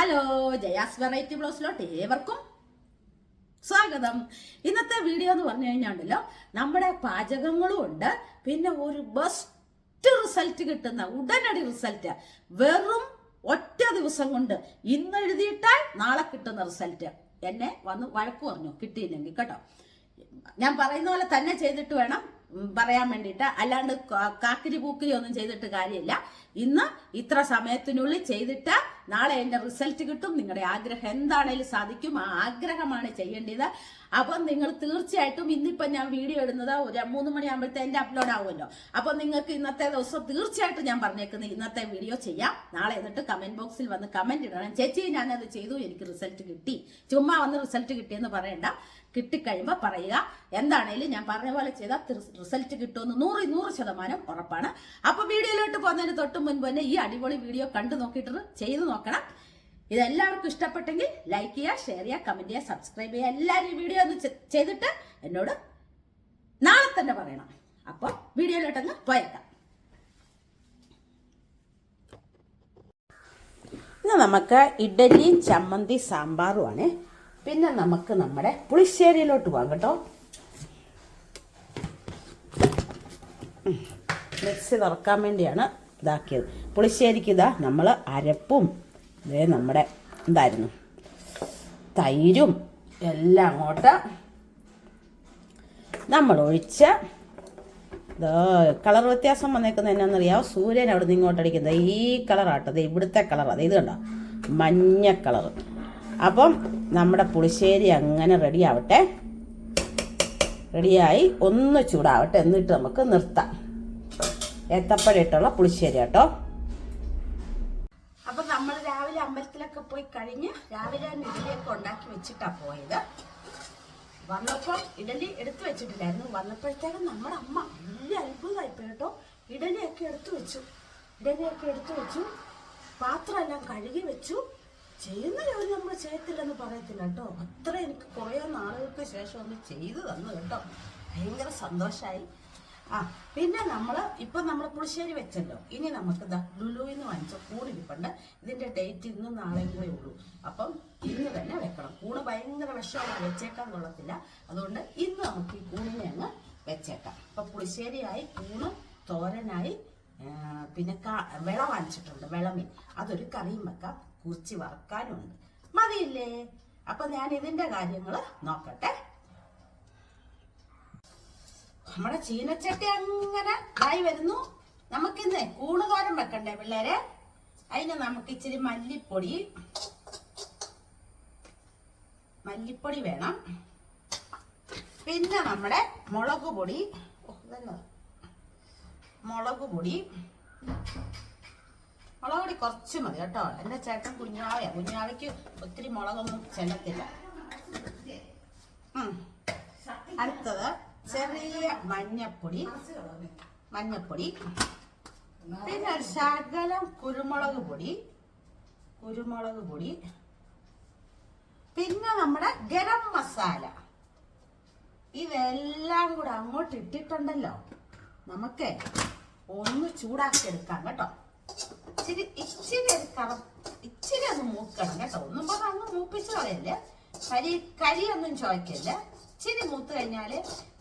Hello Jaya's variety ബ്ലോസിലോട്ട് ഏവർക്കും സ്വാഗതം. ഇന്നത്തെ വീഡിയോ എന്ന് പറഞ്ഞു കഴിഞ്ഞാണ്ടല്ലോ നമ്മുടെ പാചകങ്ങളും ഉണ്ട്. പിന്നെ ഒരു ബെസ്റ്റ് റിസൾട്ട് കിട്ടുന്ന ഉടനടി റിസൾട്ട് വെറും ഒറ്റ ദിവസം കൊണ്ട് ഇന്ന് എഴുതിയിട്ടാൽ നാളെ കിട്ടുന്ന റിസൾട്ട്. എന്നെ വന്ന് വഴക്ക് പറഞ്ഞു കിട്ടിയില്ലെങ്കിൽ കേട്ടോ. ഞാൻ പറയുന്ന പോലെ തന്നെ ചെയ്തിട്ട് വേണം. പറയാൻ വേണ്ടിയിട്ട് അല്ലാണ്ട് കാക്കരി പൂക്കിരി ഒന്നും ചെയ്തിട്ട് കാര്യമില്ല. ഇന്ന് ഇത്ര സമയത്തിനുള്ളിൽ ചെയ്തിട്ട് നാളെ എന്റെ റിസൾട്ട് കിട്ടും. നിങ്ങളുടെ ആഗ്രഹം എന്താണേലും സാധിക്കും. ആ ആഗ്രഹമാണ് ചെയ്യേണ്ടത്. അപ്പം നിങ്ങൾ തീർച്ചയായിട്ടും ഇന്നിപ്പം ഞാൻ വീഡിയോ ഇടുന്നത് ഒരു മൂന്ന് മണിയാകുമ്പോഴത്തേന്റെ അപ്ലോഡ് ആവുമല്ലോ. അപ്പം നിങ്ങൾക്ക് ഇന്നത്തെ ദിവസം തീർച്ചയായിട്ടും ഞാൻ പറഞ്ഞേക്കുന്നത് ഇന്നത്തെ വീഡിയോ ചെയ്യാം. നാളെ എന്നിട്ട് കമന്റ് ബോക്സിൽ വന്ന് കമന്റ് ഇടണം. ചേച്ചി ഞാനത് ചെയ്തു. എനിക്ക് റിസൾട്ട് കിട്ടി. ചുമ്മാ വന്ന് റിസൾട്ട് കിട്ടിയെന്ന് പറയണ്ട. കിട്ടിക്കഴിയുമ്പോൾ പറയുക. എന്താണേലും ഞാൻ പറഞ്ഞ പോലെ ചെയ്താൽ റിസൾട്ട് കിട്ടുമെന്ന് നൂറ് നൂറ് ശതമാനം ഉറപ്പാണ്. അപ്പൊ വീഡിയോയിലോട്ട് പോകുന്നതിന് തൊട്ട് മുൻപ് തന്നെ ഈ അടിപൊളി വീഡിയോ കണ്ടു നോക്കിയിട്ട് ചെയ്തു നോക്കണം. ഇതെല്ലാവർക്കും ഇഷ്ടപ്പെട്ടെങ്കിൽ ലൈക്ക് ചെയ്യുക ഷെയർ ചെയ്യുക കമന്റ് ചെയ്യുക സബ്സ്ക്രൈബ് ചെയ്യുക. എല്ലാവരും ഈ വീഡിയോ ഒന്ന് ചെയ്തിട്ട് എന്നോട് നാളെ തന്നെ പറയണം. അപ്പോൾ വീഡിയോയിലോട്ടൊന്ന് പോയേക്കാം. ഇന്ന് നമുക്ക് ഇഡലിയും ചമ്മന്തി സാമ്പാറുമാണ് പിന്നെ നമുക്ക് നമ്മുടെ പുളിശ്ശേരിയിലോട്ട് പോകാം കേട്ടോ. മിക്സി തുറക്കാൻ വേണ്ടിയാണ് ഇതാക്കിയത്. പുളിശ്ശേരിക്ക് ഇതാ നമ്മൾ അരപ്പും ഇതേ നമ്മുടെ എന്തായിരുന്നു തൈരും എല്ലാം അങ്ങോട്ട് നമ്മൾ ഒഴിച്ച് കളർ വ്യത്യാസം വന്നേക്കുന്നത് എന്നാണെന്നറിയാമോ സൂര്യൻ അവിടെ നിന്ന് ഇങ്ങോട്ട് അടിക്കുന്നത്. ഈ കളറാട്ടത് ഇവിടുത്തെ കളർ. അത് ഇത് കണ്ടോ? മഞ്ഞ കളർ അപ്പം നമ്മുടെ പുളിശ്ശേരി അങ്ങനെ റെഡി ആവട്ടെ. റെഡിയായി ഒന്ന് ചൂടാവട്ടെ. എന്നിട്ട് നമുക്ക് നിർത്താം. ഏത്തപ്പഴയിട്ടുള്ള പുളിശ്ശേരി കേട്ടോ പോയി കഴിഞ്ഞ് രാവിലെ തന്നെ ഇഡലിയൊക്കെ ഉണ്ടാക്കി വെച്ചിട്ടാ പോയത്. വന്നപ്പോൾ ഇഡലി എടുത്തു വെച്ചിട്ടില്ലായിരുന്നു. വന്നപ്പോഴത്തേക്കും നമ്മുടെ അമ്മ വലിയ അത്ഭുതമായിപ്പോയി കേട്ടോ. ഇഡലിയൊക്കെ എടുത്തു വെച്ചു. ഇഡലിയൊക്കെ എടുത്തു വെച്ചു. പാത്രമെല്ലാം കഴുകി വെച്ചു. ചെയ്യുന്ന ജോലി നമ്മൾ ചെയ്യത്തില്ലെന്ന് പറയത്തില്ല കേട്ടോ. അത്ര എനിക്ക് കുറേ നാളുകൾക്ക് ശേഷം ഒന്ന് ചെയ്തു തന്നു കേട്ടോ. ഭയങ്കര സന്തോഷമായി ആ പിന്നെ നമ്മൾ ഇപ്പം നമ്മൾ പുളിശ്ശേരി വെച്ചല്ലോ. ഇനി നമുക്ക് ദാ ലുലുവിന്ന് വാങ്ങിച്ച കൂണിരിപ്പുണ്ട് ഇതിന്റെ ഡേറ്റ് ഇന്നും നാളെയും കൂടെ ഉള്ളൂ. അപ്പം ഇന്ന് തന്നെ വെക്കണം. കൂണ് ഭയങ്കര വിഷമാണ്. വെച്ചേക്കാൻ കൊള്ളത്തില്ല. അതുകൊണ്ട് ഇന്ന് നമുക്ക് ഈ കൂണിനെ അങ്ങ് വെച്ചേക്കാം. അപ്പൊ പുളിശ്ശേരിയായി കൂണ് തോരനായി പിന്നെ വിള വാങ്ങിച്ചിട്ടുണ്ട് വിളമീൻ അതൊരു കറിയും വെക്കാം. കുറിച്ച് വറക്കാനുണ്ട്. മതിയില്ലേ? അപ്പൊ ഞാൻ ഇതിന്റെ കാര്യങ്ങൾ നോക്കട്ടെ. നമ്മുടെ ചീനച്ചട്ടി അങ്ങനെ ആയി വരുന്നു. നമുക്കിന്ന് കൂണുതോരം വെക്കണ്ടേ പിള്ളേരെ? അതിന് നമുക്ക് ഇച്ചിരി മല്ലിപ്പൊടി. മല്ലിപ്പൊടി വേണം. പിന്നെ നമ്മുടെ മുളക് പൊടി. മുളക് പൊടി. മുളക് പൊടി കുറച്ച് മതി കേട്ടോ. എന്റെ ചേട്ടൻ കുഞ്ഞാവ കുഞ്ഞാവയ്ക്ക് ഒത്തിരി മുളകൊന്നും ചെല്ലത്തില്ല. അടുത്തത് ചെറിയ മഞ്ഞപ്പൊടി മഞ്ഞപ്പൊടി പിന്നെ ശകലം കുരുമുളക് പൊടി കുരുമുളക് പൊടി പിന്നെ നമ്മുടെ ഗരം മസാല. ഇതെല്ലാം കൂടെ അങ്ങോട്ട് ഇട്ടിട്ടുണ്ടല്ലോ. നമുക്ക് ഒന്ന് ചൂടാക്കി എടുക്കാം കേട്ടോ. ഇച്ചിരി ഇച്ചിരി ഒരു കറ ഇച്ചിരി ഒന്ന് മൂക്കണം കേട്ടോ. ഒന്നും പറഞ്ഞ അങ്ങ് മൂപ്പിച്ച് കളയല്ലേ? കരി കരിയൊന്നും ചോദിക്കല്ലേ ഇച്ചിരി മൂത്ത് കഴിഞ്ഞാൽ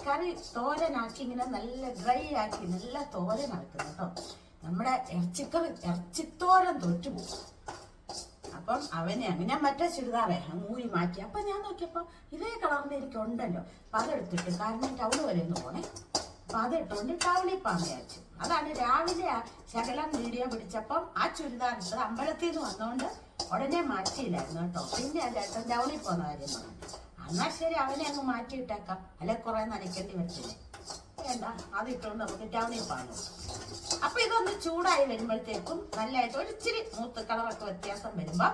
കറി തോരനാക്കി ഇങ്ങനെ നല്ല ഡ്രൈ ആക്കി നല്ല തോരനാക്കും കേട്ടോ. നമ്മുടെ ഇറച്ചിക്കറി ഇറച്ചിത്തോരൻ തൊറ്റുപോകും അപ്പം അവനെ അങ്ങ് ഞാൻ മറ്റേ ചുരിദാറേ മൂരി മാറ്റി. അപ്പൊ ഞാൻ നോക്കിയപ്പോ ഇതേ കളറിന്റെ എനിക്ക് ഉണ്ടല്ലോ. അപ്പൊ അതെടുത്തിട്ട് കാരണം ടൗൺ വരെ ഒന്ന് പോണേ. അപ്പൊ അതിട്ടുകൊണ്ട് ടൗണിൽ പോകാൻ വിചാരിച്ചു. അതാണ് രാവിലെ ആ ശകലം വീഡിയോ പിടിച്ചപ്പം ആ ചുരിദാർ അമ്പലത്തിൽ നിന്ന് വന്നോണ്ട് ഉടനെ മാറ്റിയില്ലായിരുന്നു കേട്ടോ. പിന്നെ ചേട്ടൻ ടൗണിൽ പോകുന്ന കാര്യം പറഞ്ഞു എന്നാൽ ശരി അവനെ അങ്ങ് മാറ്റിയിട്ടേക്കാം അല്ലെ കുറെ നനയ്ക്കേണ്ടി വെച്ചില്ലേ വേണ്ട അത് ഇട്ടുകൊണ്ട് നമുക്ക് ടൗണിൽ പാടും അപ്പൊ ഇതൊന്ന് ചൂടായി വരുമ്പോഴത്തേക്കും നല്ലതായിട്ട് ഒരു ഇച്ചിരി മൂത്ത് കളറൊക്കെ വ്യത്യാസം വരുമ്പോ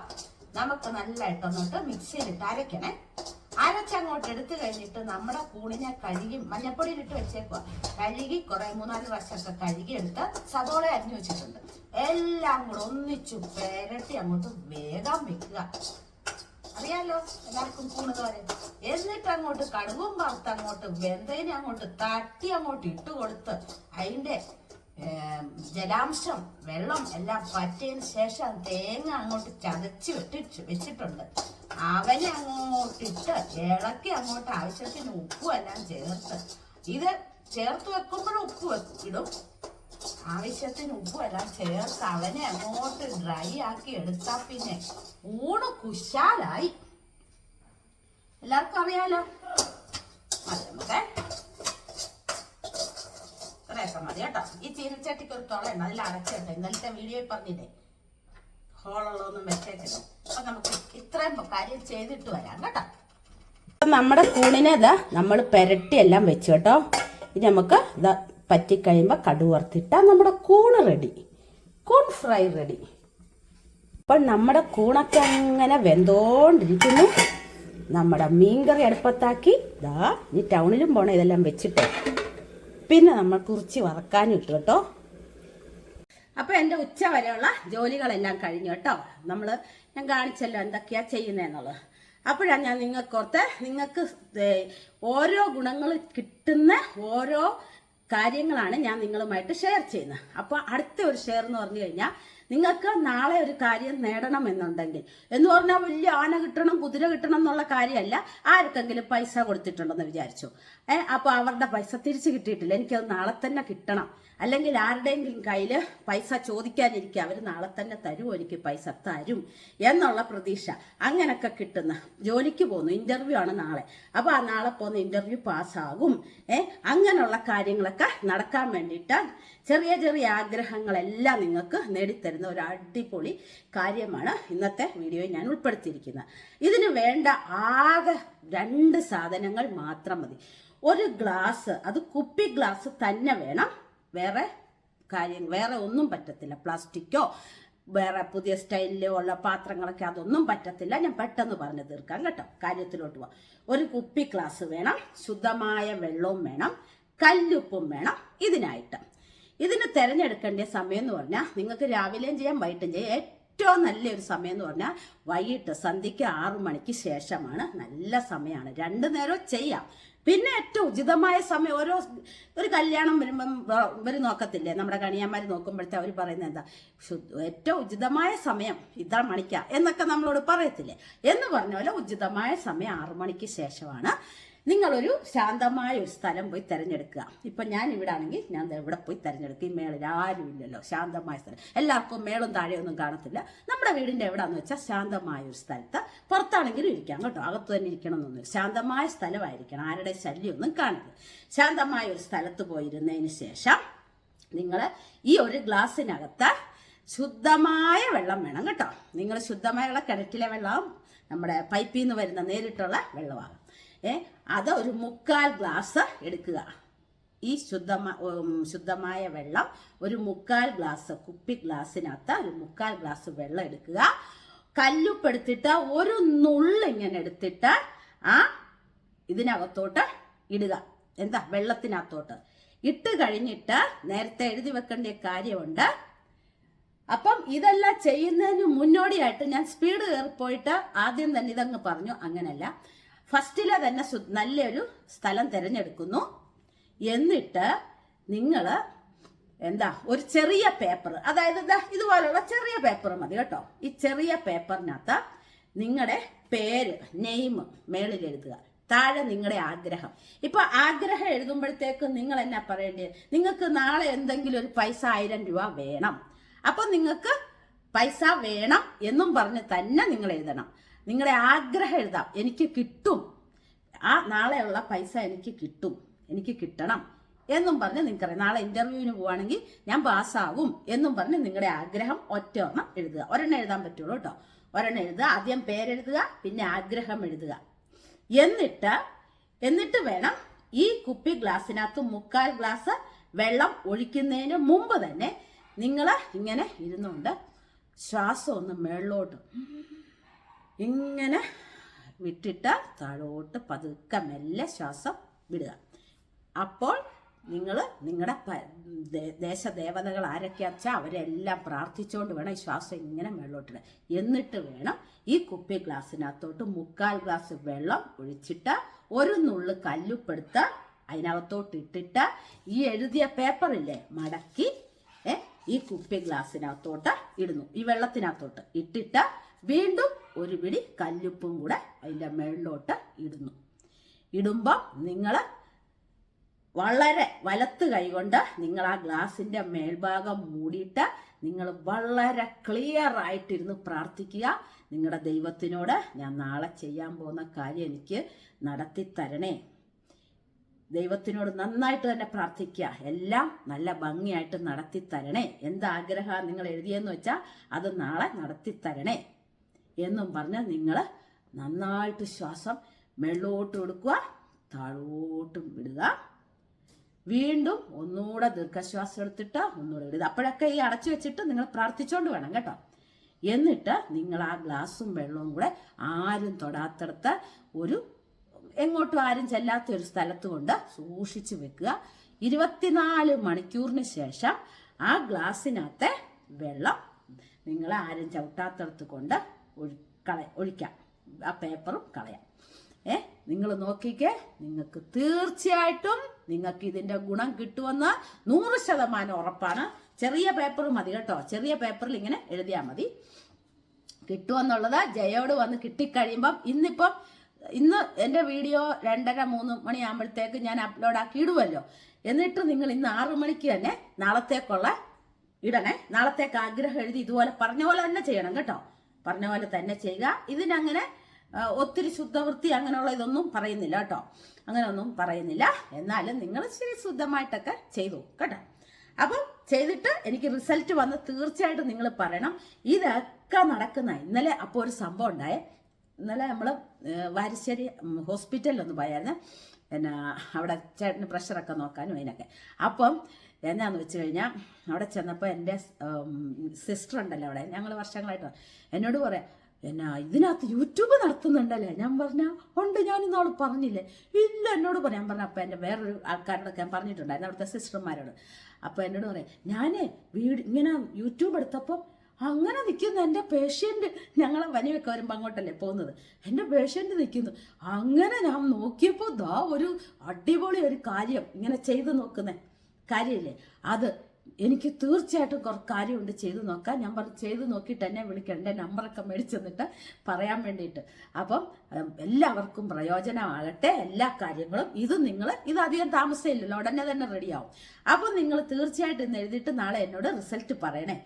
നമുക്ക് നല്ലതായിട്ട് ഒന്നിട്ട് മിക്സിയിലിട്ട് അരയ്ക്കണേ. അരച്ചങ്ങോട്ട് എടുത്തു കഴിഞ്ഞിട്ട് നമ്മുടെ കൂണിനെ കഴുകി മഞ്ഞപ്പൊടിയിലിട്ട് വെച്ചേക്കുക കഴുകി കുറെ മൂന്നാൽ വർഷമൊക്കെ കഴുകി എടുത്ത് സവോള അരിഞ്ഞു വെച്ചിട്ടുണ്ട്. എല്ലാം കൂടെ ഒന്നിച്ചു പെരട്ടി അങ്ങോട്ട് വേഗം വെക്കുക. അറിയാലോ? എല്ലാവർക്കും കൂണ് തോരൻ എന്നിട്ട് അങ്ങോട്ട് കടുവും വറുത്ത് അങ്ങോട്ട് വെന്തതിനെ അങ്ങോട്ട് തട്ടി അങ്ങോട്ട് ഇട്ട് കൊടുത്ത് അതിന്റെ ജലാംശം വെള്ളം എല്ലാം പറ്റിയതിന് ശേഷം തേങ്ങ അങ്ങോട്ട് ചതച്ച് വെട്ടിച്ച് വെച്ചിട്ടുണ്ട്. അവനെ അങ്ങോട്ടിട്ട് ഇളക്കി അങ്ങോട്ട് ആവശ്യത്തിന് ഉപ്പും എല്ലാം ചേർത്ത്. ഇത് ചേർത്ത് വെക്കുമ്പോഴും ഉപ്പ് വെക്കും ഇടും. ആവശ്യത്തിന് ഉപ്പുമെല്ലാം ചേർത്ത് അവനെ അങ്ങോട്ട് ഡ്രൈ ആക്കി എടുത്താ പിന്നെ ഊണ് കുശാലായി. എല്ലാവർക്കും അറിയാലോ? മതി നമുക്ക്. ഇത്രയൊക്കെ മതി കേട്ടോ. ഈ ചീനച്ചട്ടിക്ക് ഒരു തുളയുണ്ട് അതിൽ അടച്ചിട്ട് ഇന്നലത്തെ വീഡിയോയിൽ പറഞ്ഞില്ലേ? ഹോളുള്ളതൊന്നും വെച്ചേക്കില്ല അപ്പൊ നമുക്ക് ഇത്രയും കാര്യം ചെയ്തിട്ട് വരാം കേട്ടോ. നമ്മുടെ കൂണിനെ ഇതാ നമ്മൾ പെരട്ടിയെല്ലാം വെച്ചു കേട്ടോ. ഇനി നമുക്ക് ഇതാ പറ്റിക്കഴിയുമ്പോൾ കടുവറുത്തിട്ടാൽ നമ്മുടെ കൂണ് റെഡി കൂൺ ഫ്രൈ റെഡി അപ്പോൾ നമ്മുടെ കൂണൊക്കെ അങ്ങനെ വെന്തോണ്ടിരിക്കുന്നു. നമ്മുടെ മീൻകറി അടുപ്പത്താക്കി. ദാ ഈ ടൗണിലും പോണം ഇതെല്ലാം വെച്ചിട്ട്. പിന്നെ നമ്മൾ കുറിച്ച് വറക്കാനും ഇട്ടു കേട്ടോ. അപ്പൊ എന്റെ ഉച്ച വരെയുള്ള ജോലികളെല്ലാം കഴിഞ്ഞു കേട്ടോ. നമ്മൾ ഞാൻ കാണിച്ചല്ലോ എന്തൊക്കെയാ ചെയ്യുന്നതെന്നുള്ളത് അപ്പോഴാണ് ഞാൻ നിങ്ങൾക്കോർത്ത് നിങ്ങൾക്ക് ഓരോ ഗുണങ്ങൾ കിട്ടുന്ന ഓരോ കാര്യങ്ങളാണ് ഞാൻ നിങ്ങളുമായിട്ട് ഷെയർ ചെയ്യുന്നത്. അപ്പോൾ അടുത്ത ഒരു ഷെയർ എന്ന് പറഞ്ഞു കഴിഞ്ഞാൽ നിങ്ങൾക്ക് നാളെ ഒരു കാര്യം നേടണം എന്നുണ്ടെങ്കിൽ എന്ന് പറഞ്ഞാൽ വലിയ ആന കിട്ടണം കുതിര കിട്ടണം എന്നുള്ള കാര്യമല്ല ആർക്കെങ്കിലും പൈസ കൊടുത്തിട്ടുണ്ടെന്ന് വിചാരിച്ചു. ഏ അപ്പോൾ അവരുടെ പൈസ തിരിച്ചു കിട്ടിയിട്ടില്ല. എനിക്കത് നാളെ തന്നെ കിട്ടണം. അല്ലെങ്കിൽ ആരുടെയെങ്കിലും കയ്യിൽ പൈസ ചോദിക്കാനിരിക്കുക അവർ നാളെ തന്നെ തരുമോ എനിക്ക് പൈസ തരും എന്നുള്ള പ്രതീക്ഷ. അങ്ങനൊക്കെ കിട്ടുന്ന ജോലിക്ക് പോകുന്നു ഇന്റർവ്യൂ ആണ് നാളെ. അപ്പോൾ ആ നാളെ പോകുന്ന ഇന്റർവ്യൂ പാസ്സാകും ഏ അങ്ങനെയുള്ള കാര്യങ്ങളൊക്കെ നടക്കാൻ വേണ്ടിയിട്ട് ചെറിയ ചെറിയ ആഗ്രഹങ്ങളെല്ലാം നിങ്ങൾക്ക് നേടിത്തരുന്ന ഒരു അടിപൊളി കാര്യമാണ് ഇന്നത്തെ വീഡിയോയിൽ ഞാൻ ഉൾപ്പെടുത്തിയിരിക്കുന്നത്. ഇതിന് വേണ്ട ആകെ രണ്ട് സാധനങ്ങൾ മാത്രം മതി. ഒരു ഗ്ലാസ് അത് കുപ്പി ഗ്ലാസ് തന്നെ വേണം. വേറെ കാര്യം വേറെ ഒന്നും പറ്റത്തില്ല. പ്ലാസ്റ്റിക്കോ വേറെ പുതിയ സ്റ്റൈലിലോ ഉള്ള പാത്രങ്ങളൊക്കെ അതൊന്നും പറ്റത്തില്ല. ഞാൻ പെട്ടെന്ന് പറഞ്ഞു തീർക്കാം കേട്ടോ. കാര്യത്തിലോട്ട് പോവാം. ഒരു കുപ്പി ഗ്ലാസ് വേണം. ശുദ്ധമായ വെള്ളവും വേണം. കല്ലുപ്പും വേണം. ഇതിനായിട്ട്. ഇതിന് തിരഞ്ഞെടുക്കേണ്ട സമയം എന്ന് പറഞ്ഞാൽ നിങ്ങൾക്ക് രാവിലെയും ചെയ്യാം വൈകിട്ടും ചെയ്യാം. ഏറ്റവും നല്ലൊരു സമയം എന്ന് പറഞ്ഞാൽ വൈകിട്ട് സന്ധ്യയ്ക്ക് ആറു മണിക്ക് ശേഷമാണ്. നല്ല സമയമാണ് രണ്ടു നേരം ചെയ്യാം. പിന്നെ ഏറ്റവും ഉചിതമായ സമയം ഓരോ ഒരു കല്യാണം വരുമ്പം ഇവർ നോക്കത്തില്ലേ? നമ്മുടെ കണിയന്മാർ നോക്കുമ്പോഴത്തെ അവർ പറയുന്നത് എന്താ? ഏറ്റവും ഉചിതമായ സമയം ഇത്ര മണിക്കാ എന്നൊക്കെ നമ്മളോട് പറയത്തില്ലേ? എന്ന് പറഞ്ഞ പോലെ ഉചിതമായ സമയം ആറു മണിക്ക് ശേഷമാണ്. നിങ്ങളൊരു ശാന്തമായ ഒരു സ്ഥലം പോയി തിരഞ്ഞെടുക്കുക. ഇപ്പൊ ഞാൻ ഇവിടെ ആണെങ്കിൽ ഞാൻ ഇവിടെ പോയി തിരഞ്ഞെടുക്കും. ഈ മേളിൽ ആരും ഇല്ലല്ലോ. ശാന്തമായ സ്ഥലം. എല്ലാവർക്കും മേളും താഴെയൊന്നും കാണത്തില്ല. നമ്മുടെ വീടിന്റെ എവിടാന്ന് വെച്ചാൽ ശാന്തമായ ഒരു സ്ഥലത്ത് പുറത്താണെങ്കിലും ഇരിക്കാം കേട്ടോ. അകത്ത് തന്നെ ഇരിക്കണം എന്നൊന്നും ശാന്തമായ സ്ഥലമായിരിക്കണം. ആരുടെ ശല്യമൊന്നും കാണില്ല ശാന്തമായ ഒരു സ്ഥലത്ത് പോയിരുന്നതിന് ശേഷം നിങ്ങൾ ഈ ഒരു ഗ്ലാസ്സിനകത്ത് ശുദ്ധമായ വെള്ളം വേണം കേട്ടോ. നിങ്ങൾ ശുദ്ധമായ കിണറ്റിലെ വെള്ളം നമ്മുടെ പൈപ്പിൽ നിന്ന് വരുന്ന നേരിട്ടുള്ള വെള്ളമാണ് ഏ അത് ഒരു മുക്കാൽ ഗ്ലാസ് എടുക്കുക. ഈ ശുദ്ധമായ ശുദ്ധമായ വെള്ളം ഒരു മുക്കാൽ ഗ്ലാസ് കുപ്പി ഗ്ലാസ്സിനകത്ത് ഒരു മുക്കാൽ ഗ്ലാസ് വെള്ളം എടുക്കുക. കല്ലുപ്പെടുത്തിട്ട് ഒരു നുള്ള് ഇങ്ങനെ എടുത്തിട്ട് ആ ഇതിനകത്തോട്ട് ഇടുക. എന്താ? വെള്ളത്തിനകത്തോട്ട്. ഇട്ട് കഴിഞ്ഞിട്ട് നേരത്തെ എഴുതി വെക്കേണ്ട കാര്യമുണ്ട്. അപ്പം ഇതെല്ലാം ചെയ്യുന്നതിന് മുന്നോടിയായിട്ട് ഞാൻ സ്പീഡ് കയറി പോയിട്ട് ആദ്യം തന്നെ ഇതങ്ങ് പറഞ്ഞു. അങ്ങനല്ല. ഫസ്റ്റിലെ തന്നെ നല്ലൊരു സ്ഥലം തിരഞ്ഞെടുക്കുന്നു. എന്നിട്ട് നിങ്ങൾ എന്താ ഒരു ചെറിയ പേപ്പർ അതായത് ദാ ഇതുപോലുള്ള ചെറിയ പേപ്പർ മതി കേട്ടോ. ഈ ചെറിയ പേപ്പറിനകത്ത് നിങ്ങളുടെ പേര് നെയിം മേളിൽ എഴുതുക. താഴെ നിങ്ങളുടെ ആഗ്രഹം. ഇപ്പൊ ആഗ്രഹം എഴുതുമ്പോഴത്തേക്ക് നിങ്ങൾ എന്നാ പറയേണ്ടത്? നിങ്ങൾക്ക് നാളെ എന്തെങ്കിലും ഒരു പൈസ ആയിരം രൂപ വേണം. അപ്പൊ നിങ്ങൾക്ക് പൈസ വേണം എന്നും പറഞ്ഞ് തന്നെ നിങ്ങൾ എഴുതണം. നിങ്ങളുടെ ആഗ്രഹം എഴുതാം. എനിക്ക് കിട്ടും. ആ നാളെയുള്ള പൈസ എനിക്ക് കിട്ടും. എനിക്ക് കിട്ടണം എന്നും പറഞ്ഞ് നിങ്ങൾക്കറിയാം. നാളെ ഇന്റർവ്യൂവിന് പോവാണെങ്കിൽ ഞാൻ പാസ്സാവും എന്നും പറഞ്ഞ് നിങ്ങളുടെ ആഗ്രഹം ഒറ്റ ഒരെണ്ണം എഴുതുക. ഒരെണ്ണം എഴുതാൻ പറ്റുള്ളൂ കേട്ടോ. ഒരെണ്ണം എഴുതുക. ആദ്യം പേരെഴുതുക പിന്നെ ആഗ്രഹം എഴുതുക. എന്നിട്ട് എന്നിട്ട് വേണം ഈ കുപ്പി ഗ്ലാസ്സിനകത്ത് മുക്കാൽ ഗ്ലാസ് വെള്ളം ഒഴിക്കുന്നതിന് മുമ്പ് തന്നെ നിങ്ങൾ ഇങ്ങനെ ഇരുന്നുകൊണ്ട് ശ്വാസം ഒന്ന് മേളിലോട്ട്. ഇങ്ങനെ വിട്ടിട്ട് താഴോട്ട് പതുക്കെ മെല്ലെ ശ്വാസം വിടുക. അപ്പോൾ നിങ്ങൾ നിങ്ങളുടെ ദേശദേവതകൾ ആരൊക്കെയാ വെച്ചാൽ അവരെല്ലാം പ്രാർത്ഥിച്ചുകൊണ്ട് വേണം ഈ ശ്വാസം ഇങ്ങനെ വെള്ളോട്ടിടുക എന്നിട്ട് വേണം ഈ കുപ്പി ഗ്ലാസ്സിനകത്തോട്ട് മുക്കാൽ ഗ്ലാസ് വെള്ളം ഒഴിച്ചിട്ട് ഒരു നുള്ളു കല്ലുപ്പെടുത്ത് അതിനകത്തോട്ട് ഇട്ടിട്ട് ഈ എഴുതിയ പേപ്പറില്ലേ മടക്കി ഈ കുപ്പി ഗ്ലാസ്സിനകത്തോട്ട് ഇടുന്നു. ഈ വെള്ളത്തിനകത്തോട്ട് ഇട്ടിട്ട് വീണ്ടും ഒരു പിടി കല്ലുപ്പും കൂടെ അതിന്റെ മേളിലോട്ട് ഇടുന്നു. ഇടുമ്പോൾ നിങ്ങൾ വളരെ വലത്ത് കൈകൊണ്ട് നിങ്ങൾ ആ ഗ്ലാസിന്റെ മേൽഭാഗം മൂടിയിട്ട് നിങ്ങൾ വളരെ ക്ലിയർ ആയിട്ടിരുന്ന് പ്രാർത്ഥിക്കുക. നിങ്ങളുടെ ദൈവത്തിനോട് ഞാൻ നാളെ ചെയ്യാൻ പോകുന്ന കാര്യം എനിക്ക് നടത്തി തരണേ. ദൈവത്തിനോട് നന്നായിട്ട് തന്നെ പ്രാർത്ഥിക്കുക. എല്ലാം നല്ല ഭംഗിയായിട്ട് നടത്തി തരണേ. എന്താഗ്രഹം നിങ്ങൾ എഴുതിയെന്ന് വെച്ചാൽ അത് നാളെ നടത്തി തരണേ. എന്നും പറഞ്ഞ് നിങ്ങൾ നന്നായിട്ട് ശ്വാസം മെള്ളോട്ട് കൊടുക്കുക താഴോട്ടും വിടുക വീണ്ടും ഒന്നുകൂടെ ദീർഘശ്വാസം എടുത്തിട്ട് ഒന്നുകൂടെ ഇടുക. അപ്പോഴൊക്കെ ഈ അടച്ചു വെച്ചിട്ട് നിങ്ങൾ പ്രാർത്ഥിച്ചുകൊണ്ട് വേണം കേട്ടോ. എന്നിട്ട് നിങ്ങൾ ആ ഗ്ലാസും വെള്ളവും കൂടെ ആരും തൊടാത്തടത്ത് ഒരു എങ്ങോട്ടും ആരും ചെല്ലാത്ത ഒരു സ്ഥലത്ത് കൊണ്ട് സൂക്ഷിച്ചു വെക്കുക. ഇരുപത്തിനാല് മണിക്കൂറിന് ശേഷം ആ ഗ്ലാസ്സിനകത്തെ വെള്ളം നിങ്ങൾ ആരും ചവിട്ടാത്തടത്ത് കൊണ്ട് ഒഴി കള ഒഴിക്കാം. ആ പേപ്പറും കളയാം. ഏ? നിങ്ങൾ നോക്കിക്കേ. നിങ്ങൾക്ക് തീർച്ചയായിട്ടും നിങ്ങൾക്ക് ഇതിന്റെ ഗുണം കിട്ടുമെന്ന് നൂറ് ശതമാനം ഉറപ്പാണ്. ചെറിയ പേപ്പർ മതി കേട്ടോ. ചെറിയ പേപ്പറിൽ ഇങ്ങനെ എഴുതിയാൽ മതി. കിട്ടുമെന്നുള്ളത് ജയോട് വന്ന് കിട്ടിക്കഴിയുമ്പം ഇന്നിപ്പം ഇന്ന് എന്റെ വീഡിയോ രണ്ടര മൂന്ന് മണിയാകുമ്പോഴത്തേക്ക് ഞാൻ അപ്ലോഡ് ആക്കി ഇടുമല്ലോ എന്നിട്ട് നിങ്ങൾ ഇന്ന് ആറു മണിക്ക് തന്നെ നാളത്തേക്കുള്ള ഇടണേ. നാളത്തേക്ക് ആഗ്രഹം എഴുതി ഇതുപോലെ പറഞ്ഞ പോലെ തന്നെ ചെയ്യണം കേട്ടോ. പറഞ്ഞ പോലെ തന്നെ ചെയ്യുക. ഇതിനങ്ങനെ ഒത്തിരി ശുദ്ധവൃത്തി അങ്ങനെയുള്ള ഇതൊന്നും പറയുന്നില്ല കേട്ടോ. അങ്ങനെയൊന്നും പറയുന്നില്ല. എന്നാലും നിങ്ങൾ ശരി ശുദ്ധമായിട്ടൊക്കെ ചെയ്തു കേട്ടോ. അപ്പം ചെയ്തിട്ട് എനിക്ക് റിസൾട്ട് വന്ന് തീർച്ചയായിട്ടും നിങ്ങൾ പറയണം. ഇതൊക്കെ നടക്കുന്ന ഇന്നലെ അപ്പോൾ ഒരു സംഭവം ഉണ്ടായേ. ഇന്നലെ നമ്മൾ വാരിശ്ശേരി ഒന്ന് പോയായിരുന്നു. പിന്നെ അവിടെ ചേട്ടന് പ്രഷറൊക്കെ നോക്കാനും അതിനൊക്കെ. അപ്പം എന്നാന്ന് വെച്ച് കഴിഞ്ഞാൽ അവിടെ ചെന്നപ്പോൾ എന്റെ സിസ്റ്റർ ഉണ്ടല്ലോ അവിടെ. ഞങ്ങൾ വർഷങ്ങളായിട്ട് എന്നോട് പറയാം എന്നാ ഇതിനകത്ത് യൂട്യൂബ് നടത്തുന്നുണ്ടല്ലേ? ഞാൻ പറഞ്ഞ ഉണ്ട് ഞാൻ ഇന്നോട് പറഞ്ഞില്ലേ? ഇല്ല എന്നോട് പറയാൻ പറഞ്ഞ അപ്പം എന്റെ വേറൊരു ആൾക്കാരോടൊക്കെ ഞാൻ പറഞ്ഞിട്ടുണ്ടായിരുന്നു അവിടുത്തെ സിസ്റ്റർമാരോട് അപ്പോൾ എന്നോട് പറയാം ഞാൻ വീട് ഇങ്ങനെ യൂട്യൂബ് എടുത്തപ്പോൾ അങ്ങനെ നിൽക്കുന്നു എന്റെ പേഷ്യന്റ് ഞങ്ങളെ വനിയൊക്കെ വരുമ്പോൾ അങ്ങോട്ടല്ലേ പോകുന്നത്? എന്റെ പേഷ്യന്റ് നിൽക്കുന്നു അങ്ങനെ ഞാൻ നോക്കിയപ്പോൾ ദാ ഒരു അടിപൊളി ഒരു കാര്യം ഇങ്ങനെ ചെയ്ത് നോക്കുന്നേ. കാര്യമില്ലേ? അത് എനിക്ക് തീർച്ചയായിട്ടും കുറച്ച് കാര്യമുണ്ട് ചെയ്തു നോക്കാം ഞാൻ പറഞ്ഞു ചെയ്തു നോക്കിയിട്ട് എന്നെ വിളിക്കണം എന്റെ നമ്പറൊക്കെ മേടിച്ചു തന്നിട്ട് പറയാൻ വേണ്ടിയിട്ട്. അപ്പം എല്ലാവർക്കും പ്രയോജനമാകട്ടെ. എല്ലാ കാര്യങ്ങളും ഇത് നിങ്ങൾ ഇത് അധികം താമസമില്ലല്ലോ ഉടനെ തന്നെ റെഡിയാവും അപ്പം നിങ്ങൾ തീർച്ചയായിട്ടും ഇന്ന് എഴുതിയിട്ട് നാളെ എന്നോട് റിസൾട്ട് പറയണേ.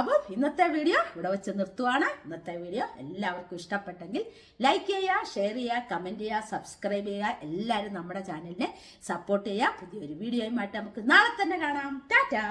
അപ്പം ഇന്നത്തെ വീഡിയോ ഇവിടെ വെച്ച് നിർത്തുവാണ്. ഇന്നത്തെ വീഡിയോ എല്ലാവർക്കും ഇഷ്ടപ്പെട്ടെങ്കിൽ ലൈക്ക് ചെയ്യുക ഷെയർ ചെയ്യുക കമന്റ് ചെയ്യുക സബ്സ്ക്രൈബ് ചെയ്യുക. എല്ലാവരും നമ്മുടെ ചാനലിനെ സപ്പോർട്ട് ചെയ്യുക. പുതിയൊരു വീഡിയോയുമായിട്ട് നമുക്ക് നാളെ തന്നെ കാണാം. ടാറ്റാ!